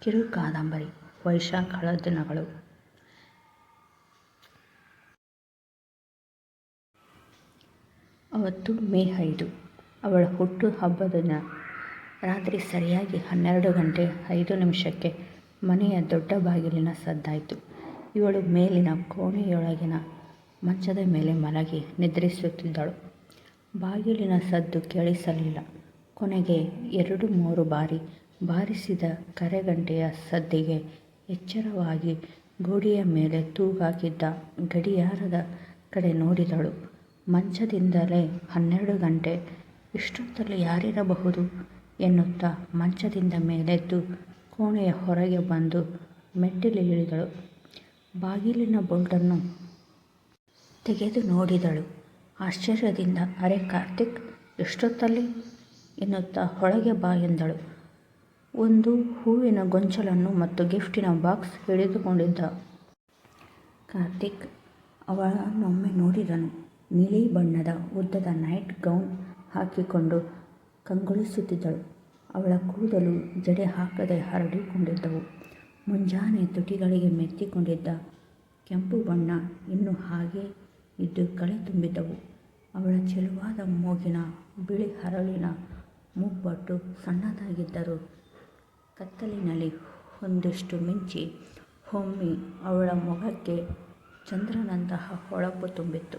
ಕಿರು ಕಾದಂಬರಿ, ವೈಶಾಖಳ ದಿನಗಳು. ಅವತ್ತು ಮೇ ಐದು, ಅವಳ ಹುಟ್ಟು ಹಬ್ಬದ ದಿನ. ರಾತ್ರಿ ಸರಿಯಾಗಿ ಹನ್ನೆರಡು ಗಂಟೆ ಐದು ನಿಮಿಷಕ್ಕೆ ಮನೆಯ ದೊಡ್ಡ ಬಾಗಿಲಿನ ಸದ್ದಾಯಿತು. ಇವಳು ಮೇಲಿನ ಕೋಣೆಯೊಳಗಿನ ಮಂಚದ ಮೇಲೆ ಮಲಗಿ ನಿದ್ರಿಸುತ್ತಿದ್ದಳು. ಬಾಗಿಲಿನ ಸದ್ದು ಕೇಳಿಸಲಿಲ್ಲ. ಕೊನೆಗೆ ಎರಡು ಮೂರು ಬಾರಿ ಬಾರಿಸಿದ ಕರೆಗಂಟೆಯ ಸದ್ದಿಗೆ ಎಚ್ಚರವಾಗಿ ಗೋಡೆಯ ಮೇಲೆ ತೂಗಾಕಿದ್ದ ಗಡಿಯಾರದ ಕಡೆ ನೋಡಿದಳು. ಮಂಚದಿಂದಲೇ ಹನ್ನೆರಡು ಗಂಟೆ. ಇಷ್ಟೊತ್ತಲ್ಲಿ ಯಾರಿರಬಹುದು ಎನ್ನುತ್ತಾ ಮಂಚದಿಂದ ಮೇಲೆದ್ದು ಕೋಣೆಯ ಹೊರಗೆ ಬಂದು ಮೆಟ್ಟಿಲಿಳಿದಳು ಬಾಗಿಲಿನ ಬೋಲ್ಟನ್ನು ತೆಗೆದು ನೋಡಿದಳು. ಆಶ್ಚರ್ಯದಿಂದ, ಅರೆ ಕಾರ್ತಿಕ್, ಎಷ್ಟೊತ್ತಲ್ಲಿ? ಎನ್ನುತ್ತಾ ಹೊಳಗೆ ಬಾ ಎಂದಳು. ಒಂದು ಹೂವಿನ ಗೊಂಚಲನ್ನು ಮತ್ತು ಗಿಫ್ಟಿನ ಬಾಕ್ಸ್ ಹಿಡಿದುಕೊಂಡಿದ್ದ. ಕಾರ್ತಿಕ್ ಅವಳನ್ನೊಮ್ಮೆ ನೋಡಿದನು. ನೀಲಿ ಬಣ್ಣದ ಉದ್ದದ ನೈಟ್ ಗೌನ್ ಹಾಕಿಕೊಂಡು ಕಂಗೊಳಿಸುತ್ತಿದ್ದಳು. ಅವಳ ಕೂದಲು ಜಡೆ ಹಾಕದೆ ಹರಡಿಕೊಂಡಿದ್ದವು. ಮುಂಜಾನೆ ತುಟಿಗಳಿಗೆ ಮೆತ್ತಿಕೊಂಡಿದ್ದ ಕೆಂಪು ಬಣ್ಣ ಇನ್ನೂ ಹಾಗೇ ಇದ್ದು ಕಳೆ ತುಂಬಿದ್ದವು. ಅವಳ ಚೆಲುವಾದ ಮೂಗಿನ ಬಿಳಿ ಹರಳಿನ ಮುಬ್ಬಟ್ಟು ಸಣ್ಣದಾಗಿದ್ದರೂ ಕತ್ತಲಿನಲ್ಲಿ ಒಂದಿಷ್ಟು ಮಿಂಚಿ ಹೊಮ್ಮಿ ಅವಳ ಮೊಗಕ್ಕೆ ಚಂದ್ರನಂತಹ ಹೊಳಪು ತುಂಬಿತ್ತು.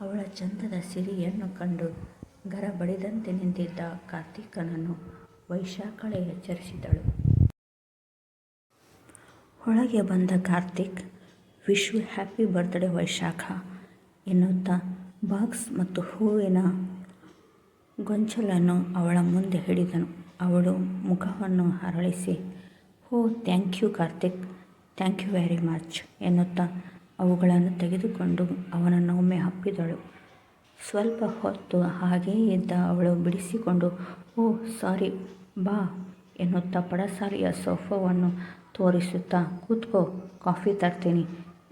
ಅವಳ ಚಂದದ ಸಿರಿಯನ್ನು ಕಂಡು ಗರ ಬಡಿದಂತೆ ನಿಂತಿದ್ದ ಕಾರ್ತಿಕನನ್ನು ವೈಶಾಖಳೆ ಎಚ್ಚರಿಸಿದಳು. ಒಳಗೆ ಬಂದ ಕಾರ್ತಿಕ್ ವಿಶ್ವ ಹ್ಯಾಪಿ ಬರ್ತ್ಡೇ ವೈಶಾಖ ಎನ್ನುತ್ತಾ ಬಾಕ್ಸ್ ಮತ್ತು ಹೂವಿನ ಗೊಂಚಲನ್ನು ಅವಳ ಮುಂದೆ ಹಿಡಿದನು. ಅವಳು ಮುಖವನ್ನು ಹರಳಿಸಿ ಓ thank you Karthik. Thank you very much ಎನ್ನುತ್ತಾ ಅವುಗಳನ್ನು ತೆಗೆದುಕೊಂಡು ಅವನನ್ನು ಒಮ್ಮೆ ಹಪ್ಪಿದಳು ಸ್ವಲ್ಪ ಹೊತ್ತು ಹಾಗೇ ಇದ್ದ ಅವಳು ಬಿಡಿಸಿಕೊಂಡು, ಓ ಸಾರಿ ಬಾ, ಎನ್ನುತ್ತಾ ಪಡಸಾರಿಯ ಸೋಫಾವನ್ನು ತೋರಿಸುತ್ತಾ, ಕೂತ್ಕೋ, ಕಾಫಿ ತರ್ತೀನಿ,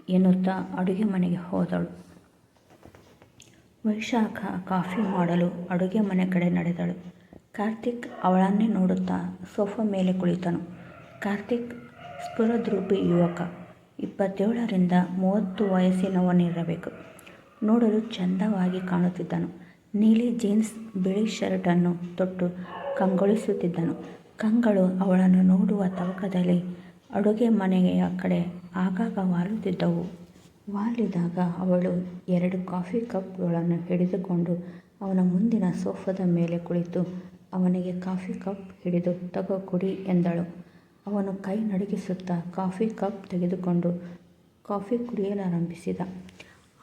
ಎನ್ನುತ್ತಾ ಅಡುಗೆ ಮನೆಗೆ ಹೋದಳು. ವೈಶಾಖ ಕಾಫಿ ಮಾಡಲು ಅಡುಗೆ ಮನೆ ಕಡೆ ನಡೆದಳು. ಕಾರ್ತಿಕ್ ಅವಳನ್ನೇ ನೋಡುತ್ತಾ ಸೋಫಾ ಮೇಲೆ ಕುಳಿತನು. ಕಾರ್ತಿಕ್ ಸ್ಫುರದ್ರೂಪಿ ಯುವಕ. ಇಪ್ಪತ್ತೇಳರಿಂದ ಮೂವತ್ತು ವಯಸ್ಸಿನವನಿರಬೇಕು. ನೋಡಲು ಚಂದವಾಗಿ ಕಾಣುತ್ತಿದ್ದನು. ನೀಲಿ ಜೀನ್ಸ್, ಬಿಳಿ ಶರ್ಟನ್ನು ತೊಟ್ಟು ಕಂಗೊಳಿಸುತ್ತಿದ್ದನು. ಕಂಗಳು ಅವಳನ್ನು ನೋಡುವ ತವಕದಲ್ಲಿ ಅಡುಗೆ ಮನೆಯ ಕಡೆ ಆಗಾಗ ವಾಲುತ್ತಿದ್ದವು. ವಾಲಿದಾಗ ಅವಳು ಎರಡು ಕಾಫಿ ಕಪ್ಗಳನ್ನು ಹಿಡಿದುಕೊಂಡು ಅವನ ಮುಂದಿನ ಸೋಫಾದ ಮೇಲೆ ಕುಳಿತು ಅವನಿಗೆ ಕಾಫಿ ಕಪ್ ಹಿಡಿದು ತಗೋ ಕುಡಿ ಎಂದಳು. ಅವನು ಕೈ ನಡುಗಿಸುತ್ತಾ ಕಾಫಿ ಕಪ್ ತೆಗೆದುಕೊಂಡು ಕಾಫಿ ಕುಡಿಯಲಾರಂಭಿಸಿದ.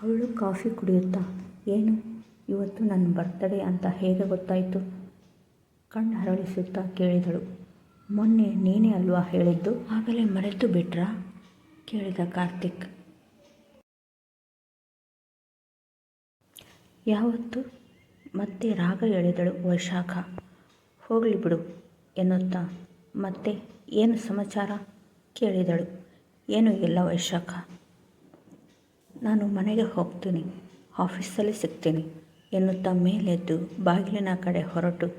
ಅವಳು ಕಾಫಿ ಕುಡಿಯುತ್ತಾ, ಏನು, ಇವತ್ತು ನನ್ನ ಬರ್ತಡೇ ಅಂತ ಹೇಗೆ ಗೊತ್ತಾಯಿತು? ಕಣ್ಣು ಹರಳಿಸುತ್ತಾ ಕೇಳಿದಳು. ಮೊನ್ನೆ ನೀನೇ ಅಲ್ವಾ ಹೇಳಿದ್ದು? ಆಗಲೇ ಮರೆತು ಬಿಟ್ರಾ? ಕೇಳಿದ ಕಾರ್ತಿಕ್. ಯಾವತ್ತು? ಮತ್ತೆ ರಾಗ ಎಳೆದಳು ವೈಶಾಖ. ಹೋಗಲಿ ಬಿಡು ಎನ್ನುತ್ತಾ ಮತ್ತೆ ಏನು ಸಮಾಚಾರ ಕೇಳಿದಳು. ಏನೂ ಇಲ್ಲ ವೈಶಾಖ. ನಾನು ಮನೆಗೆ ಹೋಗ್ತೀನಿ, ಆಫೀಸಲ್ಲಿ ಸಿಗ್ತೀನಿ ಎನ್ನುತ್ತಾ ಮೇಲೆದ್ದು ಬಾಗಿಲಿನ ಕಡೆ ಹೊರಟು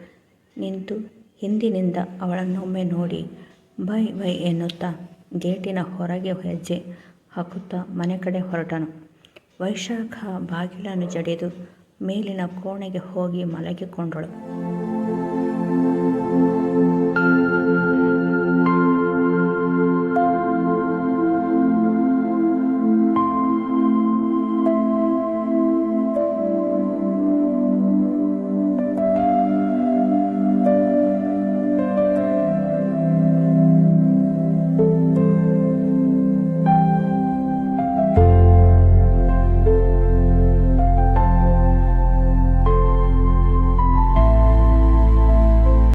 ನಿಂತು ಹಿಂದಿನಿಂದ ಅವಳನ್ನೊಮ್ಮೆ ನೋಡಿ ಬೈ ಬೈ ಎನ್ನುತ್ತಾ ಗೇಟಿನ ಹೊರಗೆ ಹೆಜ್ಜೆ ಹಾಕುತ್ತಾ ಮನೆ ಕಡೆ ಹೊರಟನು. ವೈಶಾಖ ಬಾಗಿಲನ್ನು ಜಡಿದು ಮೇಲಿನ ಕೋಣೆಗೆ ಹೋಗಿ ಮಲಗಿಕೊಂಡಳು.